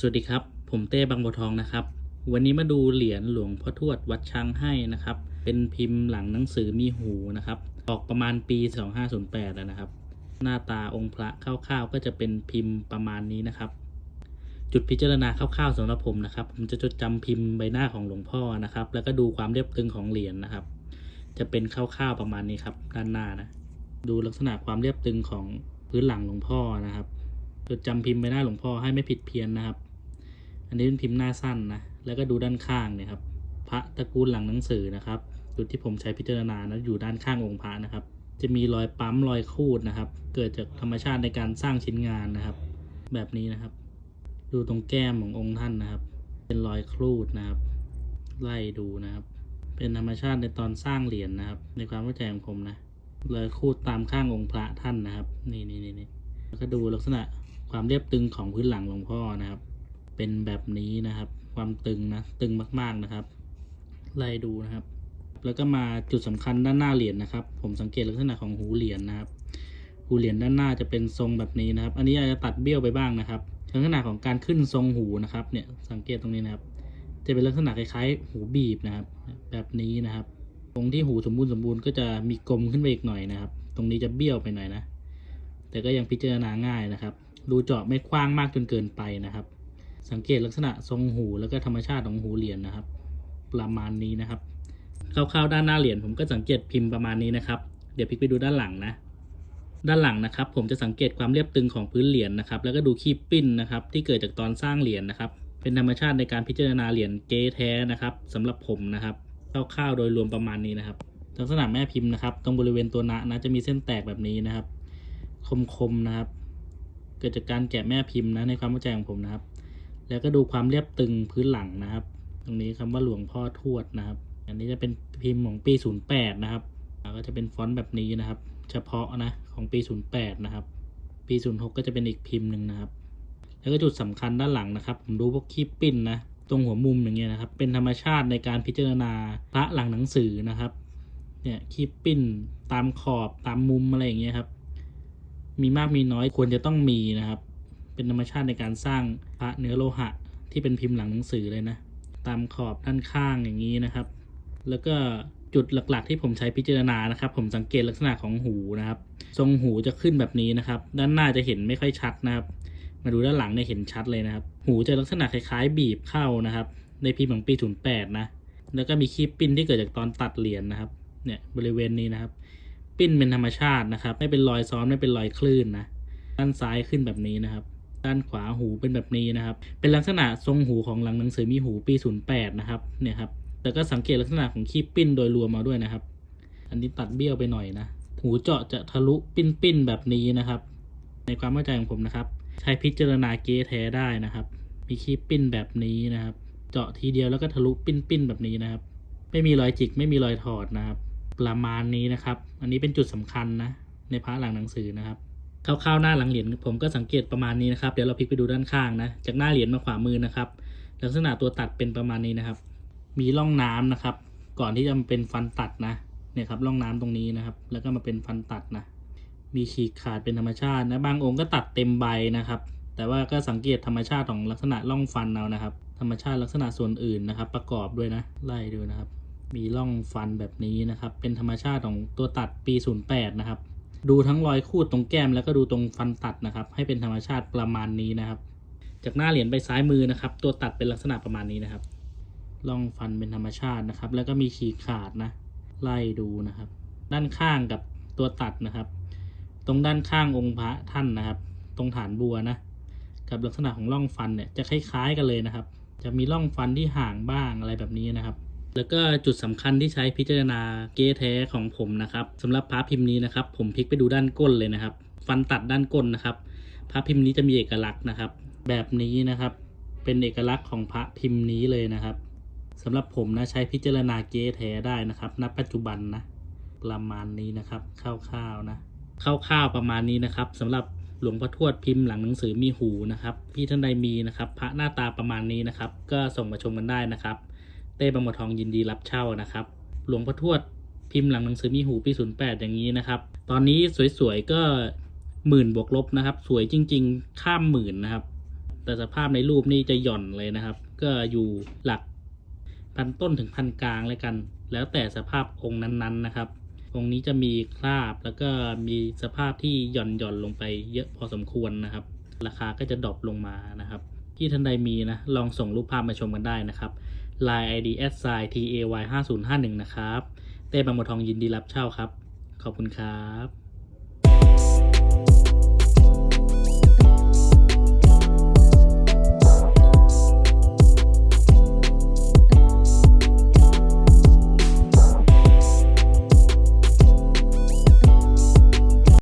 สวัสดีครับ ผมเต้บางบัวทองนะครับ วันนี้มาดูเหรียญหลวงพ่อทวดวัดช้างให้นะครับ เป็นพิมพ์หลังหนังสือมีหูนะครับ ออกประมาณปี 2508แล้วนะครับ หน้าตาองค์พระคร่าวๆก็จะเป็นพิมพ์ประมาณนี้นะครับ จุดพิจารณาคร่าวๆสำหรับผมนะครับ ผมจะจดจำพิมพ์ใบหน้าของหลวงพ่อนะครับ แล้วก็ดูความเรียบตึงของเหรียญนะครับ จะเป็นคร่าวๆประมาณนี้ครับ ด้านหน้านะ ดูลักษณะความเรียบตึงของพื้นหลังหลวงพ่อนะครับจดจำพิมพ์ใบหน้าหลวงพ่อให้ไม่ผิดเพี้ยนนะครับ อันนี้เป็นพิมพ์หน้าสั้นนะ แล้วก็ดูด้านข้างเนี่ยครับ พระตระกูลหลังหนังสือนะครับ จุดที่ผมใช้พิจารณานะอยู่ด้านข้างองค์พระนะครับ จะมีรอยปั๊มรอยคูดนะครับ เกิดจากธรรมชาติในการสร้างชิ้นงานนะครับ แบบนี้นะครับ ดูตรงแก้มขององค์ท่านนะครับ เป็นรอยครูดนะครับ ไล่ดูนะครับ เป็นธรรมชาติในตอนสร้างเหรียญนะครับ ในความเข้าใจของผมนะรอยคูดตามข้างองค์พระท่านนะครับ นี่นี่นี่นี่แล้วก็ดูลักษณะความเรียบตึงของพื้นหลังหลวงพ่อนะครับ เป็นแบบนี้นะครับ ความตึงนะตึงมากๆนะครับไล่ดูนะครับ แล้วก็มาจุดสำคัญด้านหน้าเหรียญนะครับ ผมสังเกตลักษณะของหูเหรียญนะครับ หูเหรียญด้านหน้าจะเป็นทรงแบบนี้นะครับ อันนี้อาจจะตัดเบี้ยวไปบ้างนะครับลักษณะของการขึ้นทรงหูนะครับ เนี่ยสังเกตตรงนี้นะครับ จะเป็นลักษณะคล้ายๆ หูบีบนะครับ แบบนี้นะครับ ตรงที่หูสมบูรณ์สมบูรณ์ก็จะมีกลมขึ้นไปอีกหน่อยนะครับ ตรงนี้จะเบี้ยวไปหน่อยนะ แต่ก็ยังพิจารณาง่ายนะครับ ดูเจาะไม่กว้างมากจนเกินไปนะครับ สังเกตลักษณะทรงหูแล้วก็ธรรมชาติของหูเหรียญนะครับ ประมาณนี้นะครับคร่าวๆด้านหน้าเหรียญผมก็สังเกตพิมพ์ประมาณนี้นะครับ เดี๋ยวพลิกไปดูด้านหลังนะ ด้านหลังนะครับ ผมจะสังเกตความเรียบตึงของพื้นเหรียญนะครับ แล้วก็ดูขี้ปิ้นนะครับ ที่เกิดจากตอนสร้างเหรียญนะครับ เป็นธรรมชาติในการพิจารณาเหรียญเก๊แท้นะครับสำหรับผมนะครับคร่าวๆโดยรวมประมาณนี้นะครับ ลักษณะแม่พิมพ์นะครับ ตรงบริเวณตัวนะนะจะมีเส้นแตกแบบนี้นะครับ คมๆนะครับ เกิดจากการแกะแม่พิมพ์นะในความเข้าใจของผมนะครับ แล้วก็ดูความเรียบตึงพื้นหลังนะครับ ตรงนี้คำว่าหลวงพ่อทวดนะครับ อันนี้จะเป็นพิมพ์ของปี 08 นะครับก็จะเป็นฟอนต์แบบนี้นะครับ เฉพาะนะของปี 08 นะครับ ปี 06 ก็จะเป็นอีกพิมพ์หนึ่งนะครับ แล้วก็จุดสำคัญด้านหลังนะครับ ผมดูพวกคีบปิ้นนะตรงหัวมุมอย่างเงี้ยนะครับ เป็นธรรมชาติในการพิจารณาพระหลังหนังสือนะครับ เนี่ยคีบปิ้นตามขอบตามมุมอะไรอย่างเงี้ยครับ มีมากมีน้อยควรจะต้องมีนะครับ เป็นธรรมชาติในการสร้างพระเนื้อโลหะที่เป็นพิมพ์หลังหนังสือเลยนะ ตามขอบด้านข้างอย่างนี้นะครับ แล้วก็จุดหลักๆ ที่ผมใช้พิจารณานะครับ ผมสังเกตลักษณะของหูนะครับ ทรงหูจะขึ้นแบบนี้นะครับ ด้านหน้าจะเห็นไม่ค่อยชัดนะครับ มาดูด้านหลังเนี่ยเห็นชัดเลยนะครับ หูจะลักษณะคล้ายๆ บีบเข้านะครับ ในพิมพ์ของปี08นะแล้วก็มีคีบปิ้นที่เกิดจากตอนตัดเหรียญนะครับ เนี่ยบริเวณนี้นะครับ ปิ้นเป็นธรรมชาตินะครับ ไม่เป็นรอยซ้อนไม่เป็นรอยคลื่นนะ ด้านซ้ายขึ้นแบบนี้นะครับ ด้านขวาหูเป็นแบบนี้นะครับ เป็นลักษณะทรงหูของหลังหนังสือมีหูปี 08 นะครับเนี่ยครับแต่ก็สังเกตลักษณะของคีบปิ้นโดยรวมมาด้วยนะครับ อันนี้ตัดเบี้ยวไปหน่อยนะ หูเจาะจะทะลุปิ้นปิ้นแบบนี้นะครับ ในความเข้าใจของผมนะครับ ใช้พิจารณาเกแท้ได้นะครับ มีคีบปิ้นแบบนี้นะครับ เจาะทีเดียวแล้วก็ทะลุปิ้นปิ้นแบบนี้นะครับ ไม่มีรอยจิกไม่มีรอยถอดนะครับ ประมาณนี้นะครับ อันนี้เป็นจุดสำคัญนะในพระหลังหนังสือนะครับ คร่าวๆหน้าหลังเหรียญผมก็สังเกตประมาณนี้นะครับ เดี๋ยวเราพลิกไปดูด้านข้างนะ จากหน้าเหรียญมาขวามือนะครับ ลักษณะตัวตัดเป็นประมาณนี้นะครับ มีร่องน้ำนะครับ ก่อนที่จะมาเป็นฟันตัดนะ เนี่ยครับร่องน้ำตรงนี้นะครับ แล้วก็มาเป็นฟันตัดนะ มีฉีกขาดเป็นธรรมชาตินะ บางองค์ก็ตัดเต็มใบนะครับ แต่ว่าก็สังเกตธรรมชาติของลักษณะร่องฟันเอานะครับ ธรรมชาติลักษณะส่วนอื่นนะครับ ประกอบด้วยนะ ไล่ดูนะครับ มีร่องฟันแบบนี้นะครับ เป็นธรรมชาติของตัวตัดปี 08 นะครับ ดูทั้งรอยคูดตรงแก้มแล้วก็ดูตรงฟันตัดนะครับ ให้เป็นธรรมชาติประมาณนี้นะครับ จากหน้าเหรียญไปซ้ายมือนะครับ ตัวตัดเป็นลักษณะประมาณนี้นะครับร่องฟันเป็นธรรมชาตินะครับ แล้วก็มีฉีกขาดนะไล่ดูนะครับ ด้านข้างกับตัวตัดนะครับ ตรงด้านข้างองค์พระท่านนะครับ ตรงฐานบัวนะกับลักษณะของร่องฟันเนี่ยจะคล้ายๆกันเลยนะครับ จะมีร่องฟันที่ห่างบ้างอะไรแบบนี้นะครับ แล้วก็จุดสำคัญที่ใช้พิจารณาเก๊แท้ของผมนะครับสำหรับพระพิมพ์นี้นะครับ ผมพลิกไปดูด้านก้นเลยนะครับ ฟันตัดด้านก้นนะครับพระพิมพ์นี้จะมีเอกลักษณ์นะครับ แบบนี้นะครับ เป็นเอกลักษณ์ของพระพิมพ์นี้เลยนะครับสำหรับผมนะใช้พิจารณาเก๊แท้ได้นะครับ ณ ปัจจุบันนะประมาณนี้นะครับคร่าวๆนะคร่าวๆประมาณนี้นะครับสำหรับหลวงพ่อทวดพิมพ์หลังหนังสือมีหูนะครับ พี่ท่านใดมีนะครับ พระหน้าตาประมาณนี้นะครับ ก็ส่งมาชมกันได้นะครับ เต้บางบัวทองยินดีรับเช่านะครับ หลวงพ่อทวดพิมพ์หลังหนังสือมีหูปี 08 อย่างนี้นะครับ ตอนนี้สวยๆก็หมื่นบวกลบนะครับ สวยจริง ๆ ข้ามหมื่นนะครับ แต่สภาพในรูปนี่จะหย่อนเลยนะครับ ก็อยู่หลักพันต้นถึงพันกลางแล้วกัน แล้วแต่สภาพองค์นั้นๆนะครับ องค์นี้จะมีคราบแล้วก็มีสภาพที่หย่อนหย่อนลงไปเยอะพอสมควรนะครับ ราคาก็จะดรอปลงมานะครับ ที่ท่านใดมีนะลองส่งรูปภาพมาชมกันได้นะครับ Line ID s i t a y 5 0 5 1นะครับ เต้บางบัวทองยินดีรับเช่าครับ ขอบคุณครับ